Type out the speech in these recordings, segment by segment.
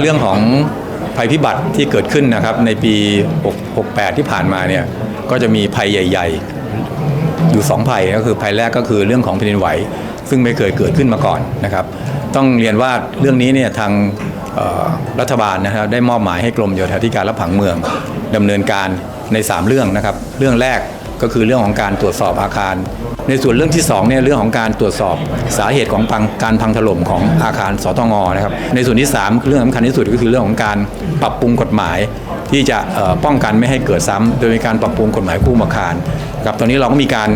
เรื่องของภัยพิบัติที่เกิดขึ้นนะครับในปี 68 ที่ผ่านมาเนี่ยก็จะมีภัยใหญ่ ๆ อยู่ 2 ภัยก็คือภัยแรกก็คือเรื่องของแผ่นดินไหว ซึ่งไม่เคยเกิดขึ้นมาก่อนนะครับ ต้องเรียนว่าเรื่องนี้เนี่ยทางรัฐบาลนะครับได้มอบหมายให้กรมโยธาธิการและผังเมืองดำเนินการใน 3 เรื่องนะครับ เรื่องแรก ก็คือเรื่องของการตรวจสอบอาคาร ในส่วนเรื่องที่2เนี่ยเรื่องของการตรวจสอบสาเหตุของพังการพังถล่มของอาคารสตงนะครับในส่วนที่ 3 เรื่องสำคัญที่สุดก็คือเรื่องของการปรับปรุงกฎหมาย ที่จะป้องกันไม่ให้เกิดซ้ำโดยมีการปรับปรุงกฎหมายคู่อาคารครับตอนนี้เราก็มีการ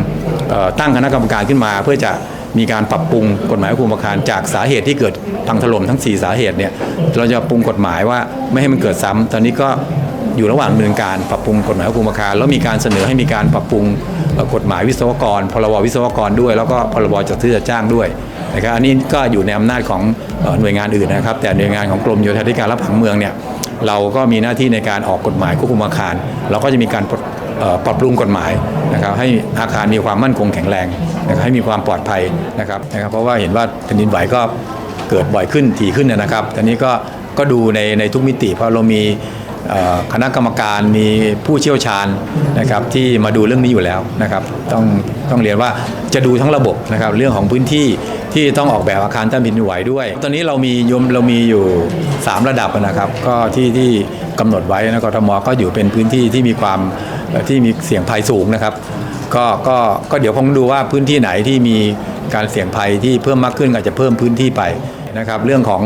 ตั้งคณะกรรมการขึ้นมา เพื่อจะมีการปรับปรุงกฎหมายคู่อาคารจากสาเหตุที่เกิดพังถล่มทั้ง 4 สาเหตุเนี่ยเราจะปรุงกฎหมายว่าไม่ให้มันเกิดซ้ำตอนนี้ก็ อยู่ระหว่างดำเนินการปรับปรุงกฎหมายคู่อาคารแล้วมีการเสนอให้มีการปรับปรุงกฎหมายวิศวกร พรบวิศวกรด้วย แล้วก็พรบจัดซื้อจัดจ้างด้วยนะครับอันนี้ก็อยู่ในอำนาจของหน่วยงานอื่นนะครับ แต่หน่วยงานของกรมโยธาธิการและผังเมืองเนี่ยเราก็มีหน้าที่ในการออกกฎหมายควบคุมอาคาร เราก็จะมีการปรับปรุงกฎหมายนะครับให้อาคารมีความมั่นคงแข็งแรงนะครับให้มีความปลอดภัยนะครับนะครับเพราะว่าเห็นว่าแผ่นดินไหวก็เกิดบ่อยขึ้นถี่ขึ้นนะครับตอนนี้ก็ก็ดูในในทุกมิติเพราะเรามี คณะกรรมการมีผู้เชี่ยวชาญนะครับที่มาดูเรื่องนี้อยู่แล้วนะครับต้องต้องเรียนว่าจะดูทั้งระบบนะครับเรื่องของพื้นที่ที่ต้องออกแบบอาคารต้านแผ่นดินไหวด้วย ตอนนี้เรามียมเรามีอยู่ 3 ระดับนะครับ ก็ที่ที่กำหนดไว้นะกทมก็อยู่เป็นพื้นที่ที่มีความที่มีเสี่ยงภัยสูงนะครับก็ก็ก็เดี๋ยวคงดูว่าพื้นที่ไหนที่มีการเสี่ยงภัยที่เพิ่มมากขึ้นก็อาจจะเพิ่มพื้นที่ไป นะครับเรื่องของ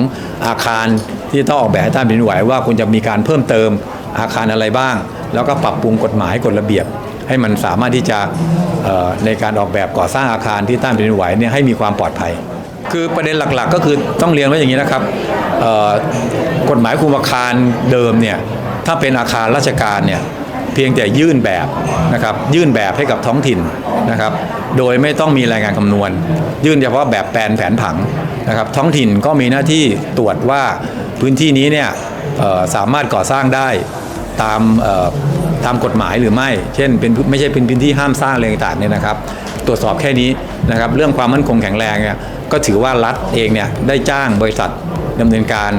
อาคารที่ต้องออกแบบให้ต้านแผ่นดินไหวว่าคุณจะมีการเพิ่มเติมอาคารอะไรบ้าง แล้วก็ปรับปรุงกฎหมายกฎระเบียบ ให้มันสามารถที่จะในการออกแบบก่อสร้างอาคารที่ต้านแผ่นดินไหวเนี่ยให้มีความปลอดภัย คือประเด็นหลักๆ ก็คือต้องเรียนไว้อย่างนี้นะครับกฎหมายคุมอาคารเดิมเนี่ยถ้าเป็นอาคารราชการเนี่ยเพียงแต่ยื่นแบบนะครับยื่นแบบให้กับท้องถิ่นนะครับโดยไม่ต้องมีรายงานคำนวณ ยื่นเฉพาะแบบแปลนแผนผัง นะครับท้องถิ่นก็มีหน้าที่ตรวจว่าพื้นที่นี้เนี่ยสามารถก่อสร้างได้ตามตามกฎหมายหรือไม่ เช่นเป็นไม่ใช่เป็นพื้นที่ห้ามสร้างอะไรต่างๆเนี่ยนะครับ ตรวจสอบแค่นี้นะครับเรื่องความมั่นคงแข็งแรงเนี่ยก็ถือว่ารัฐเองเนี่ยได้จ้างบริษัทดำเนินการ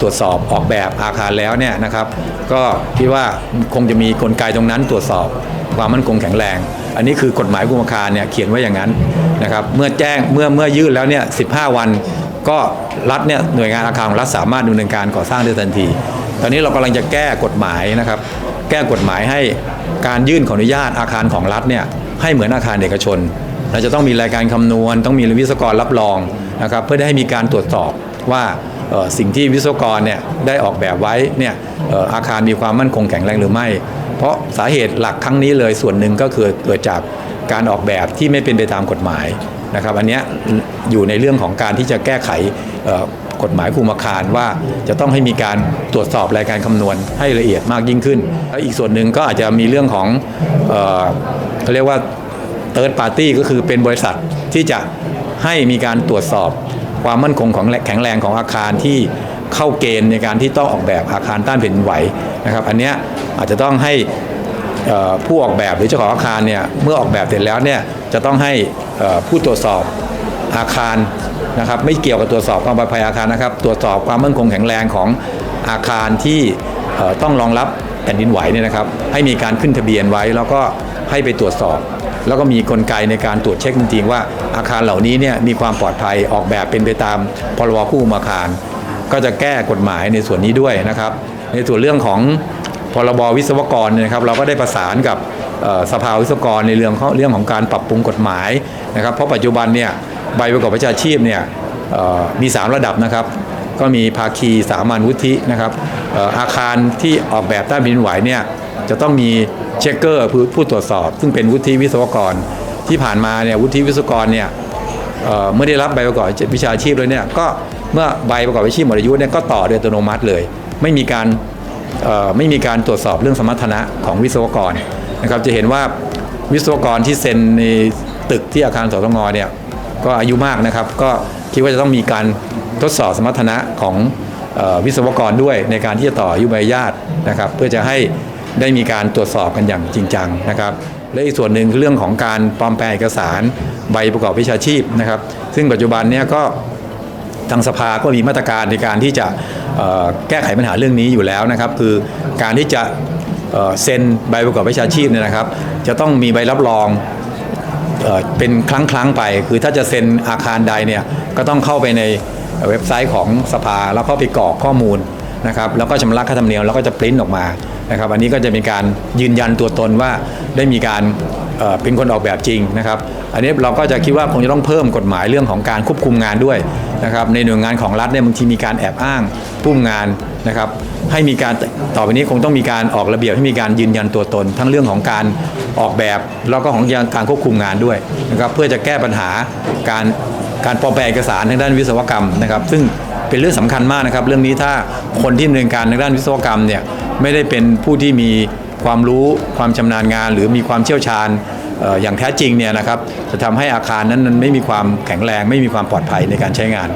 ตรวจสอบออกแบบอาคารแล้วเนี่ยนะครับ ก็คิดว่าคงจะมีกลไกตรงนั้นตรวจสอบ ความมั่นคงแข็งแรง อันนี้คือกฎหมายกุมอาคารเนี่ยเขียนไว้อย่างนั้นนะครับเมื่อแจ้งเมื่อเมื่อยื่นแล้วเนี่ย15วัน ก็รัฐเนี่ยหน่วยงานอาคารของรัฐสามารถดำเนินการก่อสร้างได้ทันที ตอนนี้เรากำลังจะแก้กฎหมายนะครับแก้กฎหมายให้การยื่นขออนุญาตอาคารของรัฐเนี่ยให้เหมือนอาคารเอกชนเราจะต้องมีรายการคำนวณ ต้องมีวิศวกรรับรองนะครับเพื่อได้ให้มีการตรวจสอบว่า สิ่งที่วิศวกรเนี่ยได้ออกแบบไว้เนี่ยอาคารมีความมั่นคงแข็งแรงหรือไม่ เพราะสาเหตุหลักครั้งนี้เลยส่วนหนึ่งก็คือเกิดจากการออกแบบที่ไม่เป็นไปตามกฎหมายนะครับอันนี้อยู่ในเรื่องของการที่จะแก้ไขกฎหมายคุมอาคารว่าจะต้องให้มีการตรวจสอบรายการคำนวณให้ละเอียดมากยิ่งขึ้นแล้วอีกส่วนหนึ่งก็อาจจะมีเรื่องของเขาเรียกว่าเติร์ดปาร์ตี้ก็คือเป็นบริษัทที่จะให้มีการตรวจสอบ ความมั่นคงของแข็งแรงของอาคารที่เข้าเกณฑ์ในการที่ต้องออกแบบอาคารต้านแผ่นดินไหวนะครับ อันนี้อาจจะต้องให้ผู้ออกแบบหรือเจ้าของอาคารเนี่ยเมื่อออกแบบเสร็จแล้วเนี่ยจะต้องให้ผู้ตรวจสอบอาคารนะครับ ไม่เกี่ยวกับตรวจสอบความปลอดภัยอาคารนะครับ ตรวจสอบความมั่นคงแข็งแรงของอาคารที่ต้องรองรับแผ่นดินไหวเนี่ยนะครับ ให้มีการขึ้นทะเบียนไว้แล้วก็ให้ไปตรวจสอบ แล้วก็มีกลไกในการตรวจเช็คจริงๆว่าอาคารเหล่านี้เนี่ยมีความปลอดภัยออกแบบเป็นไปตามพรบคู่อาคาร ก็จะแก้กฎหมายในส่วนนี้ด้วยนะครับ ในส่วนเรื่องของพรบวิศวกรนะครับ เราก็ได้ประสานกับสภาวิศวกรในเรื่องเรื่องของการปรับปรุงกฎหมายนะครับ เพราะปัจจุบันเนี่ยใบประกอบวิชาชีพเนี่ยมี 3 ระดับนะครับ ก็มีภาคีสามัญวุฒินะครับอาคารที่ออกแบบใต้ดินไหวเนี่ย จะต้องมีเช็คเกอร์ผู้ตรวจสอบ ซึ่งเป็นวุฒิวิศวกรที่ผ่านมาเนี่ยวุฒิวิศวกรเนี่ยเมื่อได้รับใบประกอบวิชาชีพแล้วเนี่ยก็เมื่อใบประกอบวิชาชีพหมดอายุเนี่ยก็ต่อโดยอัตโนมัติเลย ไม่มีการไม่มีการตรวจสอบเรื่องสมรรถนะของวิศวกรนะครับจะเห็นว่าวิศวกรที่เซ็นในตึกที่อาคารสตงเนี่ยก็อายุมากนะครับ ก็คิดว่าจะต้องมีการทดสอบสมรรถนะของออวิศวกรด้วยในการที่จะต่ออายุใบอนุญาตนะครับ เพื่อจะให้ ได้มีการตรวจสอบกันอย่างจริงจังนะครับและอีกส่วนหนึ่งคือเรื่องของการปลอมแปลงเอกสารใบประกอบวิชาชีพนะครับ ซึ่งปัจจุบันเนี้ก็ทางสภาก็มีมาตรการในการที่จะแก้ไขปัญหาเรื่องนี้อยู่แล้วนะครับ คือการที่จะเซ็นใบประกอบวิชาชีพเนี่ยนะครับ จะต้องมีใบรับรองเอเป็นครั้งครั้งไป คือถ้าจะเซ็นอาคารใดเนี่ยก็ต้องเข้าไปในเว็บไซต์ของสภาแล้วก็ไปกรอกข้อมูลนะครับแล้วก็ชำระค่าธรรมเนียมแล้วก็จะปริ้นออกมา นะครับอันนี้ก็จะเป็นการยืนยันตัวตนว่าได้มีการเเป็นคนออกแบบจริงนะครับ อันนี้เราก็จะคิดว่าคงจะต้องเพิ่มกฎหมายเรื่องของการควบคุมงานด้วยนะครับในหน่วยงานของรัฐเนี่ยบางทีมีการแอบอ้างผู้มงานนะครับให้มีการต่อไปนี้คงต้องมีการออกระเบียบให้มีการยืนยันตัวตน ทั้งเรื่องของการออกแบบแล้วก็ของการควบคุมงานด้วยนะครับเพื่อจะแก้ปัญหาการการปลอมแปลงเอกสารทางด้านวิศวกรรมนะครับ ซึ่งเป็นเรื่องสำคัญมากนะครับ เรื่องนี้ถ้าคนที่ดำเนินการทางด้านวิศวกรรมเนี่ย ไม่ได้เป็นผู้ที่มีความรู้ความชำนาญงาน หรือมีความเชี่ยวชาญอย่างแท้จริงเนี่ยนะครับจะทำให้อาคารนั้นไม่มีความแข็งแรง ไม่มีความปลอดภัยในการใช้งาน